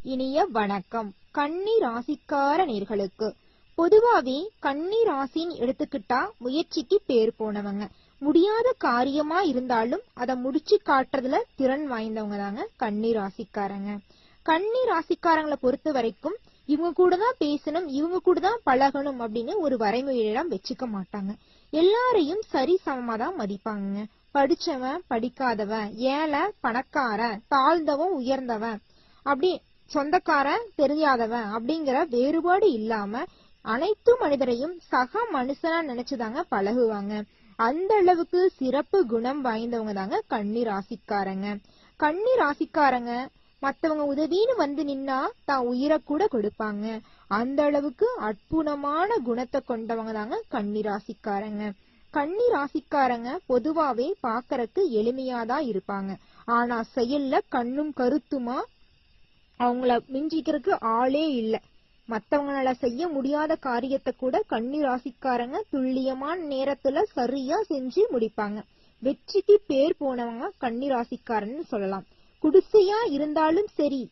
இனிய வணக்கம். கன்னி ராசிக்கார நேர்களுக்கு பொதுவாவே கன்னி ராசின்னு எடுத்துக்கிட்டா முயற்சிக்கு பேர் போனவங்க. முடியாத காரியமா இருந்தாலும் அதை முடிச்சு காட்டுறதுல திறன் வாய்ந்தவங்க தாங்க கன்னி ராசிக்காரங்க கன்னி ராசிக்காரங்களை பொறுத்த வரைக்கும் இவங்க கூட தான் பேசணும் இவங்க கூட தான் பழகணும் அப்படின்னு ஒரு வரைமுறையெல்லாம் வச்சுக்க மாட்டாங்க. எல்லாரையும் சரி சமமா தான் மதிப்பாங்க படிச்சவன் படிக்காதவன் ஏழை பணக்காரன் தாழ்ந்தவன் உயர்ந்தவன். அப்படி சொந்தக்காரன் தெரியாதவன் அப்படிங்கிற வேறுபாடு இல்லாம அனைத்து மனிதரையும் சக மனுஷனா நினைச்சுதாங்க பழகுவாங்க. அந்த அளவுக்கு சிறப்பு குணம் வாய்ந்தவங்க தாங்க கண்ணி ராசிக்காரங்க. கண்ணி ராசிக்காரங்க மத்தவங்க உதவின்னு வந்து நின்னா தான் உயிரை கூட கொடுப்பாங்க. அந்த அளவுக்கு அற்புதமான குணத்தை கொண்டவங்க தாங்க கண்ணி ராசிக்காரங்க. கண்ணி ராசிக்காரங்க பொதுவாவே பாக்கறதுக்கு எளிமையாதான் இருப்பாங்க. ஆனா செயல்ல கண்ணும் கருத்துமா அவங்கள மிஞ்சிக்கிறதுக்கு ஆளே இல்லை. மத்தவங்களால செய்ய முடியாத காரியத்தை கூட கன்னி ராசிக்காரங்க துல்லியமான நேரத்துல சரியா செஞ்சு முடிப்பாங்க. வெற்றிக்கு பேர் போனவங்க கன்னி ராசிக்காரன்னு சொல்லலாம். குடிசையா இருந்தாலும் சரி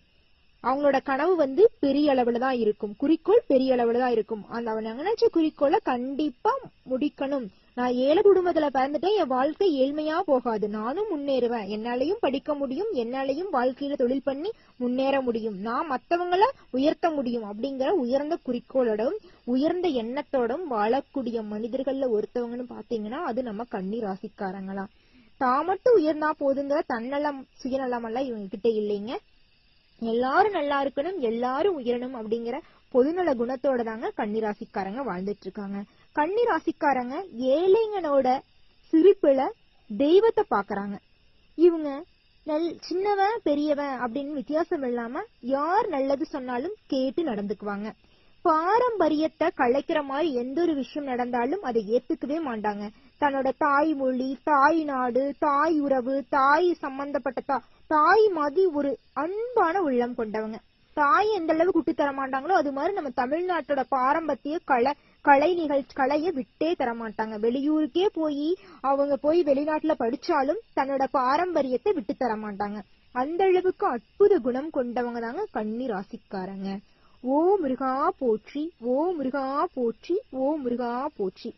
அவங்களோட கனவு வந்து பெரிய அளவுல தான் இருக்கும். குறிக்கோள் பெரிய அளவுல தான் இருக்கும். அந்த அவங்க நினைச்ச குறிக்கோளை கண்டிப்பா முடிக்கணும். நான் ஏழை குடும்பத்துல பிறந்துட்டேன் என் வாழ்க்கை ஏழ்மையா போகாது. நானும் முன்னேறுவேன். என்னாலையும் படிக்க முடியும் என்னாலையும் வாழ்க்கையில தொழில் பண்ணி முன்னேற முடியும். நான் மத்தவங்களை உயர்த்த முடியும் அப்படிங்கிற உயர்ந்த குறிக்கோளோடும் உயர்ந்த எண்ணத்தோடும் வாழக்கூடிய மனிதர்கள்ல ஒருத்தவங்கன்னு பாத்தீங்கன்னா அது நம்ம கண்ணி ராசிக்காரங்களாம் தான் மட்டும் உயர்ந்தா போதுங்கிற தன்னலம் சுயநலம் எல்லாம் இவங்க கிட்ட இல்லைங்க. எல்லாரும் நல்லா இருக்கணும் எல்லாரும் உயரணும் அப்படிங்கிற பொதுநல குணத்தோட தாங்க கன்னிராசிக்காரங்க வாழ்ந்துட்டு இருக்காங்க. கன்னி ராசிக்காரங்க ஏழைங்களோட சிரிப்புல தெய்வத்தை பாக்குறாங்க. இவங்க நல் சின்னவன் பெரியவன் அப்படின்னு வித்தியாசம் இல்லாம யார் நல்லது சொன்னாலும் கேட்டு நடந்துக்குவாங்க. பாரம்பரியத்தை கலைக்கிற மாதிரி எந்த ஒரு விஷயம் நடந்தாலும் அதை ஏத்துக்கவே மாட்டாங்க. தன்னோட தாய்மொழி தாய் நாடு தாய் உறவு தாய் சம்பந்தப்பட்ட தா தாய் மாதிரி ஒரு அன்பான உள்ளம் கொண்டவங்க. தாய் எந்த அளவு குட்டி தர மாட்டாங்களோ அது மாதிரி நம்ம தமிழ்நாட்டோட பாரம்பரிய கலை கலை நிகழ்ச்சி கலையை விட்டே தரமாட்டாங்க. வெளியூருக்கே போய் அவங்க போய் வெளிநாட்டுல படிச்சாலும் தன்னோட பாரம்பரியத்தை விட்டு தர மாட்டாங்க அந்த அளவுக்கு அற்புத குணம் கொண்டவங்க தாங்க கன்னி ராசிக்காரங்க. ஓ முருகா போற்றி ஓ முருகா போற்றி ஓ முருகா போற்றி.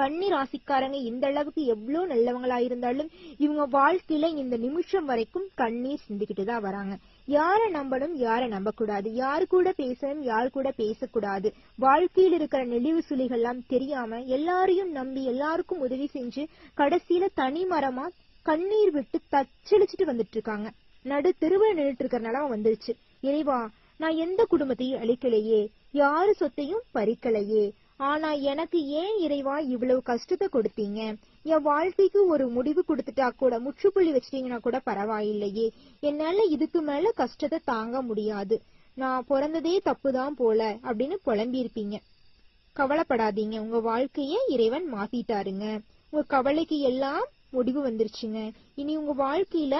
கன்னி ராசிக்காரங்க இந்த அளவுக்கு எவ்வளவு நல்லவங்களா இருந்தாலும் இவங்க வாழ்க்கையில இந்த நிமிஷம் வரைக்கும் கண்ணீர் சிந்திக்கிட்டு தான் வராங்க. யார நம்பணும் யார நம்ப கூடாது யாரு கூட பேசணும் யார் கூட பேசக்கூடாது. வாழ்க்கையில் இருக்கிற நெளிவு சுழிகள்லாம் தெரியாம எல்லாரையும் நம்பி எல்லாருக்கும் உதவி செஞ்சு கடைசியில தனி மரமா கண்ணீர் விட்டு தச்சளிச்சுட்டு வந்துட்டு இருக்காங்க நடு தெருவில் நின்றுட்டு இருக்கிற நிலம வந்துருச்சு. இறைவா நான் எந்த குடும்பத்தையும் அழிக்கலையே. யாரு சொத்தையும் பறிக்கலையே. ஆனா எனக்கு ஏன் இறைவா இவ்வளவு கஷ்டத்தை கொடுத்தீங்க? என் வாழ்க்கைக்கு ஒரு முடிவு கொடுத்துட்டா கூட முற்றுப்புள்ளி வச்சிட்டீங்கன்னா கூட பரவாயில்லையே. என்னால இதுக்கு மேல கஷ்டத்தை தாங்க முடியாது. நான் பிறந்ததே தப்புதான் போல அப்படின்னு புலம்பியிருப்பீங்க. கவலைப்படாதீங்க. உங்க வாழ்க்கைய இறைவன் மாத்திட்டாருங்க. உங்க கவலைக்கு எல்லாம் முடிவு வந்துருச்சுங்க. இனி உங்க வாழ்க்கையில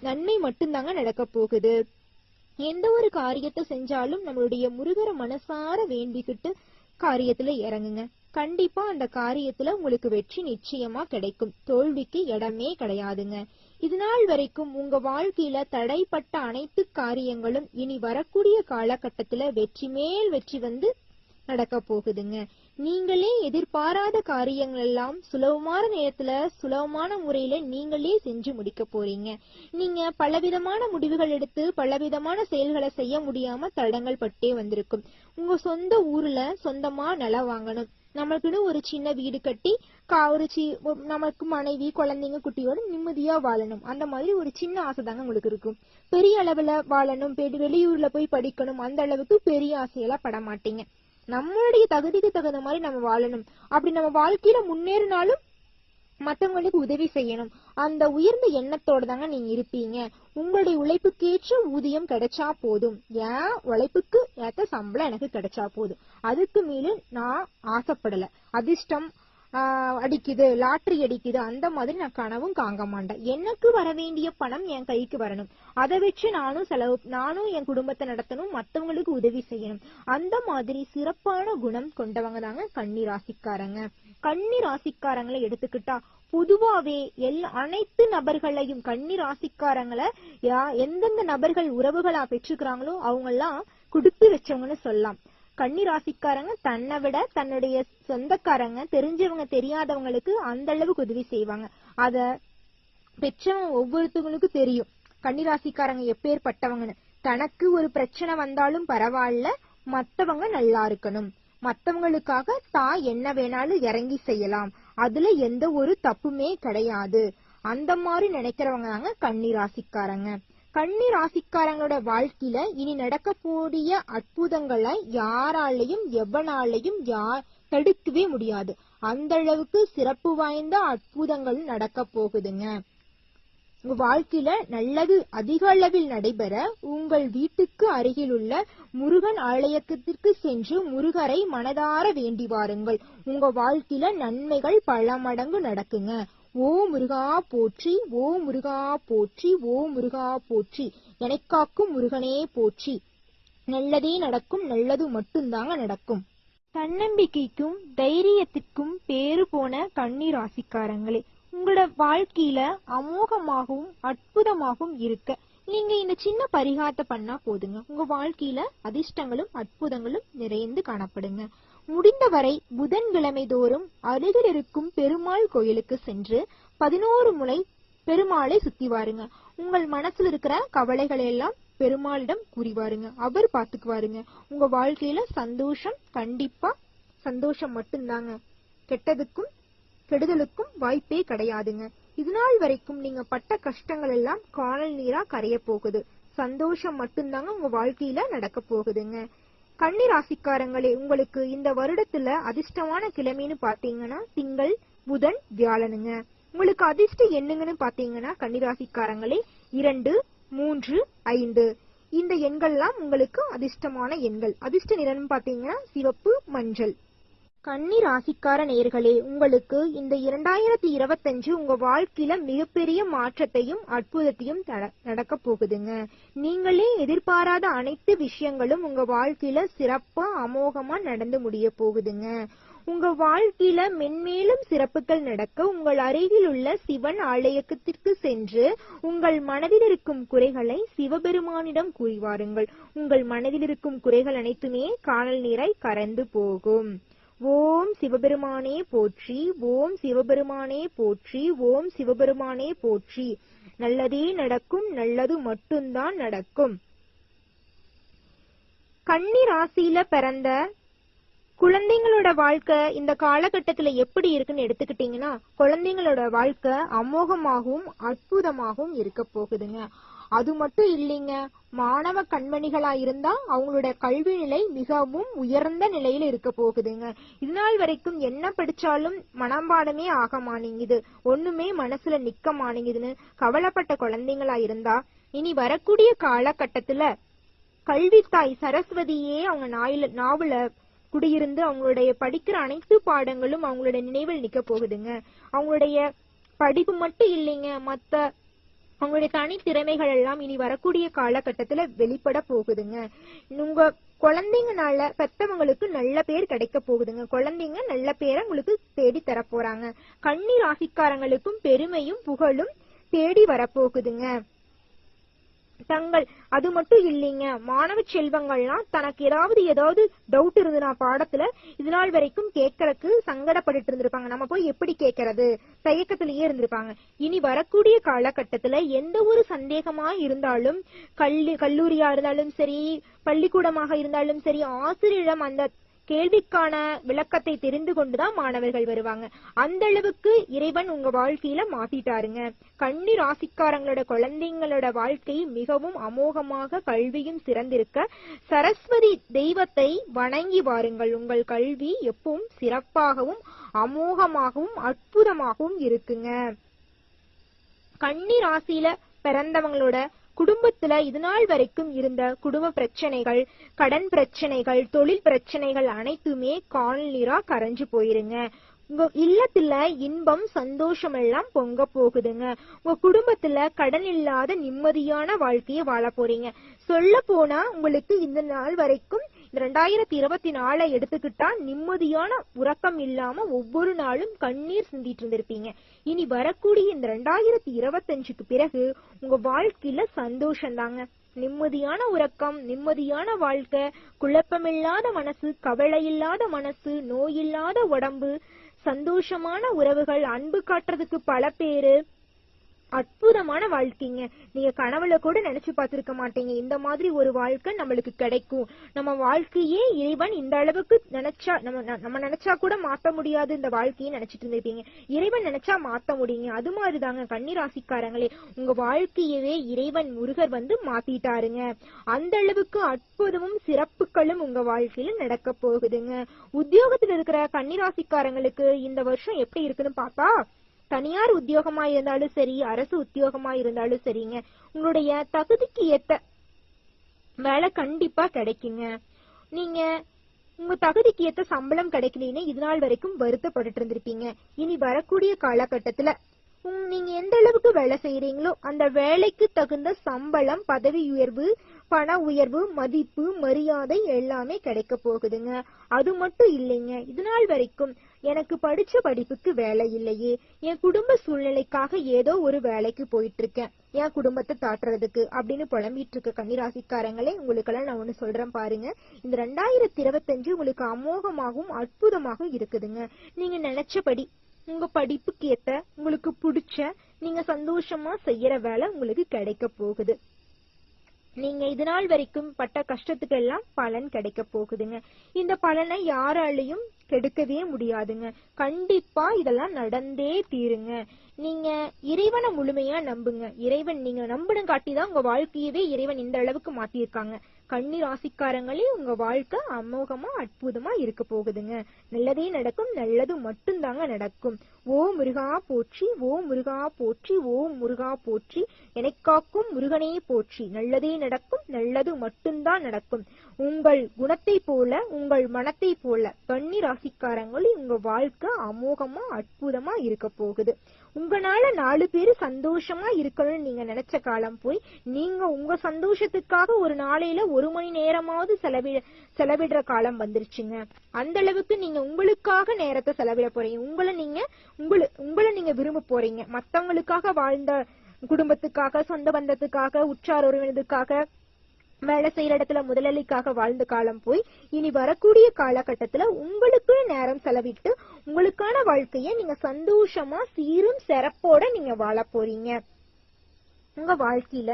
நன்மை மட்டும்தாங்க நடக்க போகுது. எந்த ஒரு காரியத்தை செஞ்சாலும் நம்மளுடைய முருகரை மனசார வேண்டிக்கிட்டு காரியத்துல இறங்குங்க. கண்டிப்பா அந்த காரியத்துல உங்களுக்கு வெற்றி நிச்சயமா கிடைக்கும். தோல்விக்கு இடமே கிடையாதுங்க. இது நாள் வரைக்கும் உங்க வாழ்க்கையில தடைப்பட்ட அனைத்து காரியங்களும் இனி வரக்கூடிய காலகட்டத்துல வெற்றி மேல் வெற்றி வந்து நடக்க போகுதுங்க. நீங்களே எதிர்பாராத காரியங்கள் எல்லாம் சுலபமான நேரத்துல சுலபமான முறையில நீங்களே செஞ்சு முடிக்க போறீங்க. நீங்க பலவிதமான முடிவுகள் எடுத்து பலவிதமான செயல்களை செய்ய முடியாம தடங்கள் பட்டே வந்திருக்கும். உங்க சொந்த ஊர்ல சொந்தமா நிலம் வாங்கணும். நம்மளுக்குன்னு ஒரு சின்ன வீடு கட்டி கா ஒரு சி நமக்கு மனைவி குழந்தைங்க குட்டியோட நிம்மதியா வாழணும். அந்த மாதிரி ஒரு சின்ன ஆசை தாங்க உங்களுக்கு இருக்கும். பெரிய அளவுல வாழணும் வெளியூர்ல போய் படிக்கணும் அந்த அளவுக்கு பெரிய ஆசையெல்லாம் பட மாட்டீங்க. நம்மளுடைய தகுதிக்கு தகுந்த மாதிரி நம்ம வாழணும். அப்படி நம்ம வாழ்க்கையில முன்னேறினாலும் மத்தவங்களுக்கு உதவி செய்யணும். அந்த உயர்ந்த எண்ணத்தோட தாங்க நீங்க இருப்பீங்க. உங்களுடைய உழைப்புக்கேற்ற ஊதியம் கிடைச்சா போதும். ஏன் உழைப்புக்கு ஏத்த சம்பளம் எனக்கு கிடைச்சா போதும். அதுக்கு மேல நான் ஆசைப்படல. அதிர்ஷ்டம் அடிக்குது லாட்ரி அடிக்குது அந்த மாதிரி நான் கனவும் காங்க மாட்டேன். எனக்கு வர வேண்டிய பணம் என் கைக்கு வரணும். அதை வச்சு நானும் செலவு நானும் என் குடும்பத்தை நடத்தணும் மத்தவங்களுக்கு உதவி செய்யணும். அந்த மாதிரி சிறப்பான குணம் கொண்டவங்க தாங்க கன்னி ராசிக்காரங்க கன்னி ராசிக்காரங்களை எடுத்துக்கிட்டா பொதுவாவே எல் அனைத்து நபர்களையும் கன்னி ராசிக்காரங்களை யா எந்தெந்த நபர்கள் உறவுகளா பெற்றுக்கிறாங்களோ அவங்க எல்லாம் குடுத்து வச்சவங்கன்னு சொல்லலாம். கன்னி ராசிக்காரங்க தன்னை விட தன்னுடைய சொந்தக்காரங்க தெரிஞ்சவங்க தெரியாதவங்களுக்கு அந்த அளவுக்கு உதவி செய்வாங்க. அத பெற்றவங்க ஒவ்வொருத்தவங்களுக்கும் தெரியும். கன்னிராசிக்காரங்க எப்பேற்பட்டவங்கன்னு. தனக்கு ஒரு பிரச்சனை வந்தாலும் பரவாயில்ல மத்தவங்க நல்லா இருக்கணும். மத்தவங்களுக்காக தா என்ன வேணாலும் இறங்கி செய்யலாம். அதுல எந்த ஒரு தப்புமே கிடையாது. அந்த மாதிரி நினைக்கிறவங்க தாங்க கன்னி ராசிக்காரங்க கன்னி ராசிக்காரங்களோட வாழ்க்கையில இனி நடக்கக்கூடிய அற்புதங்களை யாராலையும் எவனாலையும் யார் தடுக்கவே முடியாது. அந்த அளவுக்கு சிறப்பு வாய்ந்த அற்புதங்கள் நடக்க போகுதுங்க. உங்க வாழ்க்கையில நல்லது அதிக அளவில் நடைபெற உங்கள் வீட்டுக்கு அருகில் உள்ள முருகன் ஆலயத்திற்கு சென்று முருகரை மனதார வேண்டி வாருங்கள். உங்க வாழ்க்கையில நன்மைகள் பல மடங்கு நடக்குங்க. ஓ முருகா போற்றி ஓ முருகா போற்றி ஓ முருகா போற்றி. எனக்காக்கும் முருகனே போற்றி. நல்லதே நடக்கும் நல்லது மட்டும்தாங்க நடக்கும். தன்னம்பிக்கைக்கும் தைரியத்திற்கும் பேரு போன கண்ணீர் ராசிக்காரங்களே உங்களோட வாழ்க்கையில அமோகமாகவும் அற்புதமாகவும் இருக்க. நீங்க இந்த சின்ன பரிகாரத்தை பண்ணா போதுங்க. உங்க வாழ்க்கையில அதிர்ஷ்டங்களும் அற்புதங்களும் நிறைந்து காணப்படுங்க. முடிந்தவரை புதன்கிழமை தோறும் அருகில் இருக்கும் பெருமாள் கோயிலுக்கு சென்று பதினோரு முறை பெருமாளை சுத்தி வாருங்க. உங்கள் மனசுல இருக்கிற கவலைகளை எல்லாம் பெருமாளிடம் கூறிவாருங்க அவர் பாத்துக்குவாருங்க உங்க வாழ்க்கையில சந்தோஷம் கண்டிப்பா சந்தோஷம் மட்டும்தாங்க. கெட்டதுக்கும் கெடுதலுக்கும் வாய்ப்பே கிடையாதுங்க. இதுநாள் வரைக்கும் நீங்க பட்ட கஷ்டங்கள் எல்லாம் காணல் நீரா கரைய போகுது. சந்தோஷம் மட்டும்தாங்க உங்க வாழ்க்கையில நடக்க போகுதுங்க. கன்னி ராசிக்காரங்களே உங்களுக்கு இந்த வருடத்துல அதிர்ஷ்டமான கிழமைன்னு பாத்தீங்கன்னா திங்கள் புதன் வியாழனுங்க. உங்களுக்கு அதிர்ஷ்ட எண்ணுங்கன்னு பாத்தீங்கன்னா கன்னிராசிக்காரங்களே இரண்டு மூன்று ஐந்து. இந்த எண்கள்லாம் உங்களுக்கு அதிர்ஷ்டமான எண்கள். அதிர்ஷ்ட நிறம் பாத்தீங்கன்னா சிவப்பு மஞ்சள். கன்னி ராசிக்கார நேர்களே உங்களுக்கு இந்த இரண்டாயிரத்தி இருபத்தஞ்சு உங்க வாழ்க்கையில மிகப்பெரிய மாற்றத்தையும் அற்புதத்தையும் தட- நடக்க போகுதுங்க. நீங்களே எதிர்பாராத அனைத்து விஷயங்களும் உங்க வாழ்க்கையில சிறப்பா அமோகமா நடந்து முடிய போகுதுங்க. உங்க வாழ்க்கையில மென்மேலும் சிறப்புகள் நடக்க உங்கள் அருகில் உள்ள சிவன் ஆலயத்திற்கு சென்று உங்கள் மனதில் இருக்கும் குறைகளை சிவபெருமானிடம் கூறிவாருங்கள் உங்கள் மனதில் இருக்கும் குறைகள் அனைத்துமே காணல் நீரை கறந்து போகும். ஓம் சிவபெருமானே போற்றி ஓம் சிவபெருமானே போற்றி ஓம் சிவபெருமானே போற்றி. நல்லதே நடக்கும் நல்லது மட்டும்தான் நடக்கும். கன்னி ராசியில பிறந்த குழந்தைங்களோட வாழ்க்கை இந்த காலகட்டத்துல எப்படி இருக்குன்னு எடுத்துக்கிட்டீங்கன்னா குழந்தைங்களோட வாழ்க்கை அமோகமாகவும் அற்புதமாகவும் இருக்க போகுதுங்க. அது மட்டும் இல்லைங்க மாணவ கண்மணிகளா இருந்தா அவங்களோட கல்வி நிலை மிகவும் உயர்ந்த நிலையில இருக்க போகுதுங்க. இதுநாள் வரைக்கும் என்ன படிச்சாலும் மனம்பாடமே ஆக மாட்டேங்குது ஒண்ணுமே மனசுல நிக்க மாட்டேங்குதுன்னு கவலைப்பட்ட குழந்தைங்களா இருந்தா இனி வரக்கூடிய காலகட்டத்துல கல்வித்தாய் சரஸ்வதியே அவங்க நாயில நாவல குடியிருந்து அவங்களுடைய படிக்கிற அனைத்து பாடங்களும் அவங்களுடைய நினைவில் நிக்க போகுதுங்க. அவங்களுடைய படிப்பு மட்டும் இல்லைங்க மத்த அவங்களுடைய தனி திறமைகள் எல்லாம் இனி வரக்கூடிய காலகட்டத்துல வெளிப்பட போகுதுங்க. உங்க குழந்தைங்கனால பெத்தவங்களுக்கு நல்ல பேர் கிடைக்க போகுதுங்க. குழந்தைங்க நல்ல பேரை உங்களுக்கு தேடி தர போறாங்க. கன்னி ராசிக்காரங்களுக்கும் பெருமையும் புகழும் தேடி வரப்போகுதுங்க தங்கள் அது மட்டும் இல்லைங்க. மாணவ செல்வங்கள்லாம் தனக்கு ஏதாவது ஏதாவது டவுட் இருந்ததுனா பாடத்துல இது நாள் வரைக்கும் கேட்கறதுக்கு சங்கடப்பட்டுட்டு இருந்திருப்பாங்க. நம்ம போய் எப்படி கேட்கறது? தயக்கத்திலேயே இருந்திருப்பாங்க. இனி வரக்கூடிய காலகட்டத்துல எந்த ஒரு சந்தேகமா இருந்தாலும் கல்லு கல்லூரியா இருந்தாலும் சரி பள்ளிக்கூடமாக இருந்தாலும் சரி ஆசிரியரிடம் அந்த கேள்விக்கான விளக்கத்தை தெரிந்து கொண்டுதான் மாணவர்கள் வருவாங்க. அந்த அளவுக்கு இறைவன் உங்க வாழ்க்கையில மாத்திட்டாருங்க. கண்ணி ராசிக்காரங்களோட குழந்தைங்களோட வாழ்க்கை மிகவும் அமோகமாக கல்வியும் சிறந்திருக்க சரஸ்வதி தெய்வத்தை வணங்கி வாருங்கள். உங்கள் கல்வி எப்பவும் சிறப்பாகவும் அமோகமாகவும் அற்புதமாகவும் இருக்குங்க. கன்னி ராசியில பிறந்தவங்களோட குடும்பத்துல இதுநாள் வரைக்கும் இருந்த குடும்ப பிரச்சனைகள் கடன் பிரச்சனைகள் தொழில் பிரச்சனைகள் அனைத்துமே கால் கரைஞ்சு போயிருங்க. உங்க இல்லத்துல இன்பம் சந்தோஷம் எல்லாம் பொங்க போகுதுங்க. உங்க குடும்பத்துல கடன் இல்லாத நிம்மதியான வாழ்க்கையை வாழ போறீங்க. சொல்ல போனா உங்களுக்கு இந்த நாள் வரைக்கும் இந்த ரெண்டாயிரத்தி இருபத்தி நாலை எடுத்துக்கிட்டா நிம்மதியான உறக்கம் இல்லாம ஒவ்வொரு நாளும் கண்ணீர் சிந்திட்டு இருந்திருப்பீங்க. இனி வரக்கூடிய இந்த ரெண்டாயிரத்தி இருபத்தஞ்சுக்கு பிறகு உங்க வாழ்க்கையில சந்தோஷம் தாங்க நிம்மதியான உறக்கம் நிம்மதியான வாழ்க்கை குழப்பமில்லாத மனசு கவலையில்லாத மனசு நோயில்லாத உடம்பு சந்தோஷமான உறவுகள் அன்பு காட்டுறதுக்கு பல பேரு அற்புதமான வாழ்க்கைங்க. நீங்க கனவுல கூட நினைச்சு பார்த்திருக்க மாட்டீங்க. இந்த மாதிரி ஒரு வாழ்க்கை நம்மளுக்கு கிடைக்கும். நம்ம வாழ்க்கையே இறைவன் இந்த அளவுக்கு நினைச்சா நம்ம ந- நம்ம நினைச்சா கூட மாத்த முடியாது இந்த வாழ்க்கையை நினைச்சிட்டு இருந்திருப்பீங்க. இறைவன் நினைச்சா மாத்த முடியுங்க. அது மாதிரிதாங்க கன்னிராசிக்காரங்களே. உங்க வாழ்க்கையவே இறைவன் முருகர் வந்து மாத்திட்டாருங்க. அந்த அளவுக்கு அற்புதமும் சிறப்புகளும் உங்க வாழ்க்கையில நடக்க போகுதுங்க. உத்தியோகத்தில் இருக்கிற கன்னிராசிக்காரங்களுக்கு இந்த வருஷம் எப்படி இருக்குன்னு பார்த்தா தனியார் உத்தியோகமா இருந்தாலும் சரி அரசு உத்தியோகமா இருந்தாலும் சரிங்க. உங்களுடைய தகுதிக்கு ஏத்த வேலை கண்டிப்பா கிடைக்குங்க. நீங்க உங்க தகுதிக்கு ஏத்த சம்பளம் கிடைக்கலன்னு இது நாள் வரைக்கும் வருத்தப்பட்டுட்டு இருந்திருப்பீங்க. இனி வரக்கூடிய காலகட்டத்துல நீங்க எந்த அளவுக்கு வேலை செய்யறீங்களோ அந்த வேலைக்கு தகுந்த சம்பளம் பதவி உயர்வு பண உயர்வு மதிப்பு மரியாதை எல்லாமே கிடைக்க போகுதுங்க. அது மட்டும் இல்லைங்க. இது நாள் வரைக்கும் எனக்கு படிச்ச படிப்புக்கு வேலை இல்லையே. என் குடும்ப சூழ்நிலைக்காக ஏதோ ஒரு வேலைக்கு போயிட்டு இருக்கேன் என் குடும்பத்தை தாட்டுறதுக்கு அப்படின்னு புலம்பிட்டு இருக்க கன்னிராசிக்காரங்களே உங்களுக்கெல்லாம் நான் ஒண்ணு சொல்றேன் பாருங்க. இந்த ரெண்டாயிரத்தி இருபத்தஞ்சு உங்களுக்கு அமோகமாகவும் அற்புதமாகவும் இருக்குதுங்க. நீங்க நினைச்சபடி உங்க படிப்புக்கு ஏத்த உங்களுக்கு பிடிச்ச நீங்க சந்தோஷமா செய்யற வேலை உங்களுக்கு கிடைக்க போகுது. நீங்க இது நாள் வரைக்கும் பட்ட கஷ்டத்துக்கு எல்லாம் பலன் கிடைக்க போகுதுங்க. இந்த பலனை யாராலையும் கெடுக்கவே முடியாதுங்க. கண்டிப்பா இதெல்லாம் நடந்தே தீருங்க. நீங்க இறைவனை முழுமையா நம்புங்க. இறைவன் நீங்க நம்பணும் காட்டி தான் உங்க வாழ்க்கையவே இறைவன் இந்த அளவுக்கு மாத்திருக்காங்க கன்னி ராசிக்காரங்களே உங்க வாழ்க்கை அமோகமா அற்புதமா இருக்க போகுதுங்க. நல்லதே நடக்கும் நல்லது மட்டும்தாங்க நடக்கும். ஓ முருகா போற்றி ஓ முருகா போற்றி ஓ முருகா போற்றி எனக்காக்கும் முருகனே போற்றி. நல்லதே நடக்கும் நல்லது மட்டும்தான் நடக்கும். உங்கள் குணத்தை போல உங்கள் மனத்தை போல கன்னி ராசிக்காரங்களே உங்க வாழ்க்கை அமோகமா அற்புதமா இருக்க போகுது. உங்களால நாலு பேர் சந்தோஷமா இருக்கணும்னு நீங்க நினைச்ச காலம் போய் நீங்க உங்க சந்தோஷத்துக்காக ஒரு நாளையில ஒரு மணி நேரமாவது செலவிட செலவிடுற காலம் வந்துருச்சுங்க. அந்த அளவுக்கு நீங்க உங்களுக்காக நேரத்தை செலவிட போறீங்க. உங்களை நீங்க உங்களை உங்களை நீங்க விரும்ப போறீங்க. மத்தவங்களுக்காக வாழ்ந்த குடும்பத்துக்காக சொந்த பந்தத்துக்காக உற்றார் உறவினருக்காக வேலை செய்யற இடத்துல முதலாளிக்காக வாழ்ந்த காலம் போய் இனி வரக்கூடிய காலகட்டத்துல உங்களுக்கு நேரம் செலவிட்டு உங்களுக்கான வாழ்க்கைய நீங்க சந்தோஷமா சீரும் சிறப்போட நீங்க வாழ போறீங்க. உங்க வாழ்க்கையில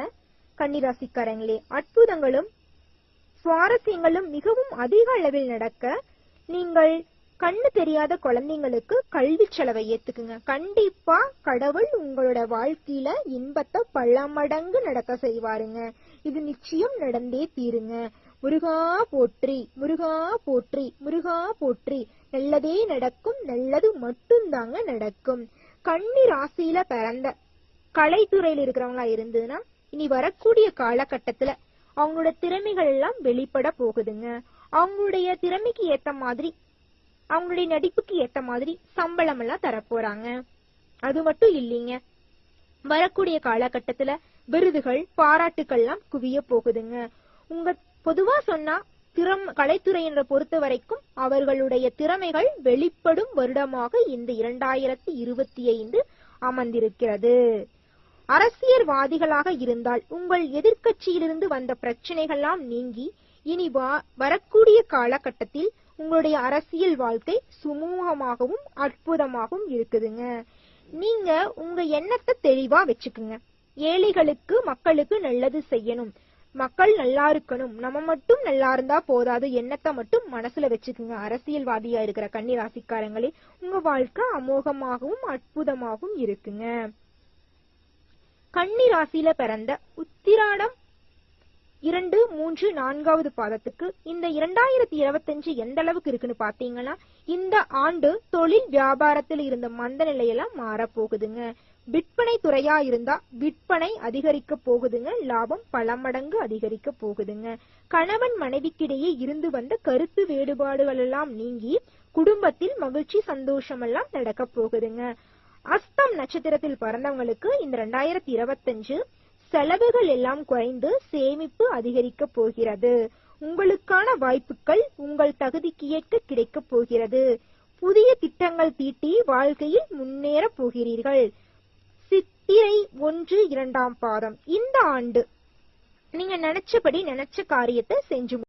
கன்னிராசிக்காரங்களே அற்புதங்களும் சுவாரஸ்யங்களும் மிகவும் அதிக அளவில் நடக்க நீங்கள் கண்ணு தெரியாத குழந்தைங்களுக்கு கல்வி செலவை ஏத்துக்குங்க. கண்டிப்பா கடவுள் உங்களோட வாழ்க்கையில இன்பத்தை பல மடங்கு நடக்க செய்வாருங்க. இது நிச்சயம் நடந்தே தீருங்க. முருகா போற்றி முருகா போற்றி முருகா போற்றி. நல்லதே நடக்கும் நல்லது மட்டும்தாங்க நடக்கும். கன்னி ராசியில பிறந்த கலைத்துறையில இருக்கிறவங்களா இருந்ததுன்னா இனி வரக்கூடிய காலகட்டத்துல அவங்களோட திறமைகள் எல்லாம் வெளிப்பட போகுதுங்க. அவங்களுடைய திறமைக்கு ஏத்த மாதிரி அவங்களுடைய நடிப்புக்கு ஏத்த மாதிரி சம்பளம் எல்லாம் தரப்போறாங்க. அது மட்டும் இல்லைங்க. வரக்கூடிய காலகட்டத்துல விருதுகள் பாராட்டுக்கள்லாம் குவிய போகுதுங்க. உங்க பொதுவா சொன்னா திறம் கலைத்துறையினரை பொறுத்த வரைக்கும் அவர்களுடைய திறமைகள் வெளிப்படும் வருடமாக இந்த இரண்டாயிரத்தி இருபத்தி ஐந்து அமர்ந்திருக்கிறது. அரசியல்வாதிகளாக இருந்தால் உங்கள் எதிர்க்கட்சியிலிருந்து வந்த பிரச்சனைகள்லாம் நீங்கி இனி வா- வரக்கூடிய காலகட்டத்தில் உங்களுடைய அரசியல் வாழ்க்கை சுமூகமாகவும் அற்புதமாகவும் இருக்குதுங்க. நீங்க உங்க எண்ணத்தை தெளிவா வச்சுக்குங்க. ஏழைகளுக்கு மக்களுக்கு நல்லது செய்யணும். மக்கள் நல்லா இருக்கணும். நம்ம மட்டும் நல்லா இருந்தா போதாது. எண்ணத்தை மட்டும் மனசுல வச்சுக்குங்க. அரசியல்வாதியா இருக்கிற கன்னி ராசிக்காரங்களே உங்க வாழ்க்கை அமோகமாகவும் அற்புதமாகவும் இருக்குங்க. கன்னி ராசியில பிறந்த உத்திராடம் இரண்டு மூன்று நான்காவது பாதத்துக்கு இந்த இரண்டாயிரத்தி இருபத்தஞ்சு எந்த அளவுக்கு இருக்குன்னு பாத்தீங்கன்னா இந்த ஆண்டு தொழில் வியாபாரத்தில் இருந்த மந்த நிலையெல்லாம் மாறப்போகுதுங்க. விற்பனை துறையா இருந்தா விற்பனை அதிகரிக்க போகுதுங்க லாபம் பல மடங்கு அதிகரிக்க போகுதுங்க. கணவன் மனைவிக்கிடையே இருந்து வந்த கருத்து வேறுபாடுகள் எல்லாம் நீங்கி குடும்பத்தில் மகிழ்ச்சி சந்தோஷம் எல்லாம் நடக்க போகுதுங்க. அஸ்தம் நட்சத்திரத்தில் பிறந்தவங்களுக்கு இந்த ரெண்டாயிரத்தி இருபத்தஞ்சு செலவுகள் எல்லாம் குறைந்து சேமிப்பு அதிகரிக்க போகிறது. உங்களுக்கான வாய்ப்புகள் உங்கள் தகுதிக்கு ஏற்க கிடைக்க போகிறது. புதிய திட்டங்கள் தீட்டி வாழ்க்கையில் முன்னேற போகிறீர்கள். சித்திரை ஒன்று இரண்டாம் பாதம். இந்த ஆண்டு நீங்க நினைச்சபடி நினைச்ச காரியத்தை செஞ்சு